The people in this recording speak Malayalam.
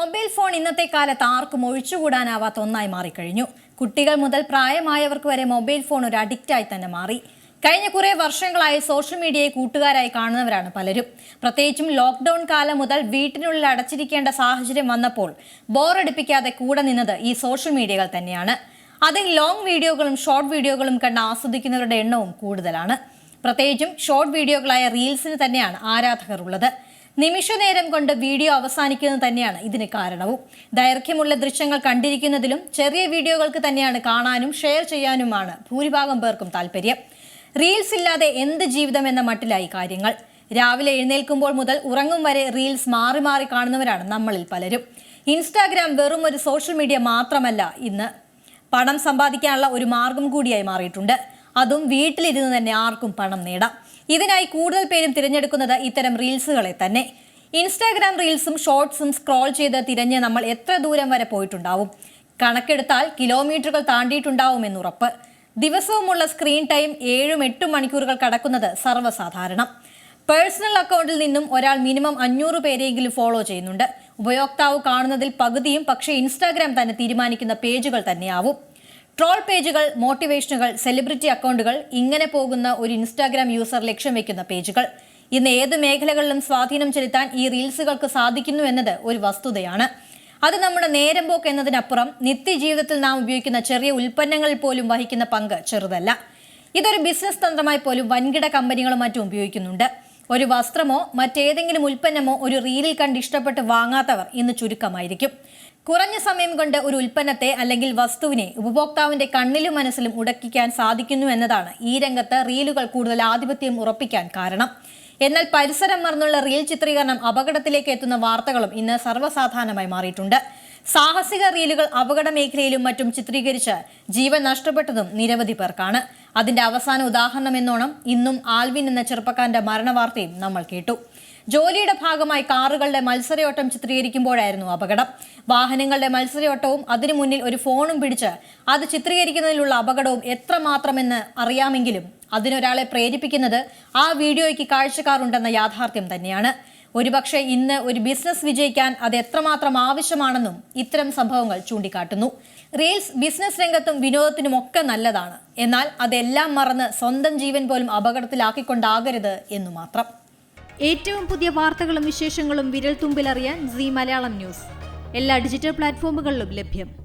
മൊബൈൽ ഫോൺ ഇന്നത്തെ കാലത്ത് ആർക്കും ഒഴിച്ചുകൂടാനാവാത്ത ഒന്നായി മാറിക്കഴിഞ്ഞു. കുട്ടികൾ മുതൽ പ്രായമായവർക്ക് വരെ മൊബൈൽ ഫോൺ ഒരു അഡിക്റ്റായി തന്നെ മാറി. കഴിഞ്ഞ കുറേ വർഷങ്ങളായി സോഷ്യൽ മീഡിയയെ കൂട്ടുകാരായി കാണുന്നവരാണ് പലരും. പ്രത്യേകിച്ചും ലോക്ക്ഡൌൺ കാലം മുതൽ വീട്ടിനുള്ളിൽ അടച്ചിരിക്കേണ്ട സാഹചര്യം വന്നപ്പോൾ ബോറടിപ്പിക്കാതെ കൂടെ നിന്നത് ഈ സോഷ്യൽ മീഡിയകൾ തന്നെയാണ്. അതിൽ ലോങ് വീഡിയോകളും ഷോർട്ട് വീഡിയോകളും കണ്ട് ആസ്വദിക്കുന്നവരുടെ എണ്ണവും കൂടുതലാണ്. പ്രത്യേകിച്ചും ഷോർട്ട് വീഡിയോകളായ റീൽസിന് തന്നെയാണ് ആരാധകർ ഉള്ളത്. നിമിഷനേരം കൊണ്ട് വീഡിയോ അവസാനിക്കുന്നത് തന്നെയാണ് ഇതിന് കാരണവും. ദൈർഘ്യമുള്ള ദൃശ്യങ്ങൾ കണ്ടിരിക്കുന്നതിലും ചെറിയ വീഡിയോകൾക്ക് തന്നെയാണ് കാണാനും ഷെയർ ചെയ്യാനുമാണ് ഭൂരിഭാഗം പേർക്കും താല്പര്യം. റീൽസ് ഇല്ലാതെ എന്ത് ജീവിതം എന്ന മട്ടിലായി കാര്യങ്ങൾ. രാവിലെ എഴുന്നേൽക്കുമ്പോൾ മുതൽ ഉറങ്ങും വരെ റീൽസ് മാറി മാറി കാണുന്നവരാണ് നമ്മളിൽ പലരും. ഇൻസ്റ്റാഗ്രാം വെറും ഒരു സോഷ്യൽ മീഡിയ മാത്രമല്ല ഇന്ന്. പണം സമ്പാദിക്കാനുള്ള ഒരു മാർഗം കൂടിയായി മാറിയിട്ടുണ്ട്. അതും വീട്ടിലിരുന്ന് തന്നെ ആർക്കും പണം നേടാം. ഇതിനായി കൂടുതൽ പേരും തിരഞ്ഞെടുക്കുന്നത് ഇത്തരം റീൽസുകളെ തന്നെ. ഇൻസ്റ്റാഗ്രാം റീൽസും ഷോർട്സും സ്ക്രോൾ ചെയ്ത് തിരഞ്ഞ് നമ്മൾ എത്ര ദൂരം വരെ പോയിട്ടുണ്ടാവും? കണക്കെടുത്താൽ കിലോമീറ്ററുകൾ താണ്ടിയിട്ടുണ്ടാവുമെന്നുറപ്പ് ദിവസവുമുള്ള സ്ക്രീൻ ടൈം ഏഴും എട്ടും മണിക്കൂറുകൾ കടക്കുന്നത് സർവസാധാരണം. പേഴ്സണൽ അക്കൗണ്ടിൽ നിന്നും ഒരാൾ മിനിമം അഞ്ഞൂറ് പേരെയെങ്കിലും ഫോളോ ചെയ്യുന്നുണ്ട്. ഉപയോക്താവ് കാണുന്നതിൽ പകുതിയും പക്ഷേ ഇൻസ്റ്റാഗ്രാം തന്നെ തീരുമാനിക്കുന്ന പേജുകൾ തന്നെയാവും. ട്രോൾ പേജുകൾ മോട്ടിവേഷനുകൾ സെലിബ്രിറ്റി അക്കൗണ്ടുകൾ ഇങ്ങനെ പോകുന്ന ഒരു ഇൻസ്റ്റാഗ്രാം യൂസർ ലക്ഷ്യം വെക്കുന്ന പേജുകൾ ഇന്ന് ഏത് മേഖലകളിലും സ്വാധീനം ചെലുത്താൻ ഈ റീൽസുകൾക്ക് സാധിക്കുന്നു എന്നത് ഒരു വസ്തുതയാണ്. അത് നമ്മുടെ നേരം പോക്ക് എന്നതിനപ്പുറം നിത്യജീവിതത്തിൽ നാം ഉപയോഗിക്കുന്ന ചെറിയ ഉൽപ്പന്നങ്ങളിൽ പോലും വഹിക്കുന്ന പങ്ക് ചെറുതല്ല. ഇതൊരു ബിസിനസ് തന്ത്രമായി പോലും വൻകിട കമ്പനികളും മറ്റും ഉപയോഗിക്കുന്നുണ്ട്. ഒരു വസ്ത്രമോ മറ്റേതെങ്കിലും ഉൽപ്പന്നമോ ഒരു റീലിൽ കണ്ട് ഇഷ്ടപ്പെട്ട് വാങ്ങാത്തവർ ഇന്ന് ചുരുക്കമായിരിക്കും. കുറഞ്ഞ സമയം കൊണ്ട് ഒരു ഉൽപ്പന്നത്തെ അല്ലെങ്കിൽ വസ്തുവിനെ ഉപഭോക്താവിന്റെ കണ്ണിലും മനസ്സിലും ഉടക്കിക്കാൻ സാധിക്കുന്നു എന്നതാണ് ഈ രംഗത്ത് റീലുകൾ കൂടുതൽ ആധിപത്യം ഉറപ്പിക്കാൻ കാരണം. എന്നാൽ പരിസരം മറന്നുള്ള റീൽ ചിത്രീകരണം അപകടത്തിലേക്ക് എത്തുന്ന വാർത്തകളും ഇന്ന് സർവസാധാരണമായി മാറിയിട്ടുണ്ട്. സാഹസിക റീലുകൾ അപകട മേഖലയിലും മറ്റും ചിത്രീകരിച്ച് ജീവൻ നഷ്ടപ്പെട്ടതും നിരവധി പേർക്കാണ്. അതിന്റെ അവസാന ഉദാഹരണം എന്നോണം ഇന്നും ആൽവിൻ എന്ന ചെറുപ്പക്കാരന്റെ മരണവാർത്തയും നമ്മൾ കേട്ടു. ജോലിയുടെ ഭാഗമായി കാറുകളുടെ മത്സരയോട്ടം ചിത്രീകരിക്കുമ്പോഴായിരുന്നു അപകടം. വാഹനങ്ങളുടെ മത്സരയോട്ടവും അതിനു മുന്നിൽ ഒരു ഫോണും പിടിച്ച് അത് ചിത്രീകരിക്കുന്നതിലുള്ള അപകടവും എത്രമാത്രമെന്ന് അറിയാമെങ്കിലും അതിനൊരാളെ പ്രേരിപ്പിക്കുന്നത് ആ വീഡിയോയ്ക്ക് കാഴ്ചക്കാരുണ്ടെന്ന യാഥാർത്ഥ്യം തന്നെയാണ്. ഒരുപക്ഷെ ഇന്ന് ഒരു ബിസിനസ് വിജയിക്കാൻ അത് എത്രമാത്രം ആവശ്യമാണെന്നും ഇത്തരം സംഭവങ്ങൾ ചൂണ്ടിക്കാട്ടുന്നു. റീൽസ് ബിസിനസ് രംഗത്തും വിനോദത്തിനും ഒക്കെ നല്ലതാണ്. എന്നാൽ അതെല്ലാം മറന്ന് സ്വന്തം ജീവൻ പോലും അപകടത്തിലാക്കിക്കൊണ്ടാകരുത് എന്നു മാത്രം. ഏറ്റവും പുതിയ വാർത്തകളും വിശേഷങ്ങളും വിരൽ തുമ്പിലറിയാൻ സി മലയാളം ന്യൂസ്. എല്ലാ ഡിജിറ്റൽ പ്ലാറ്റ്ഫോമുകളിലും ലഭ്യം.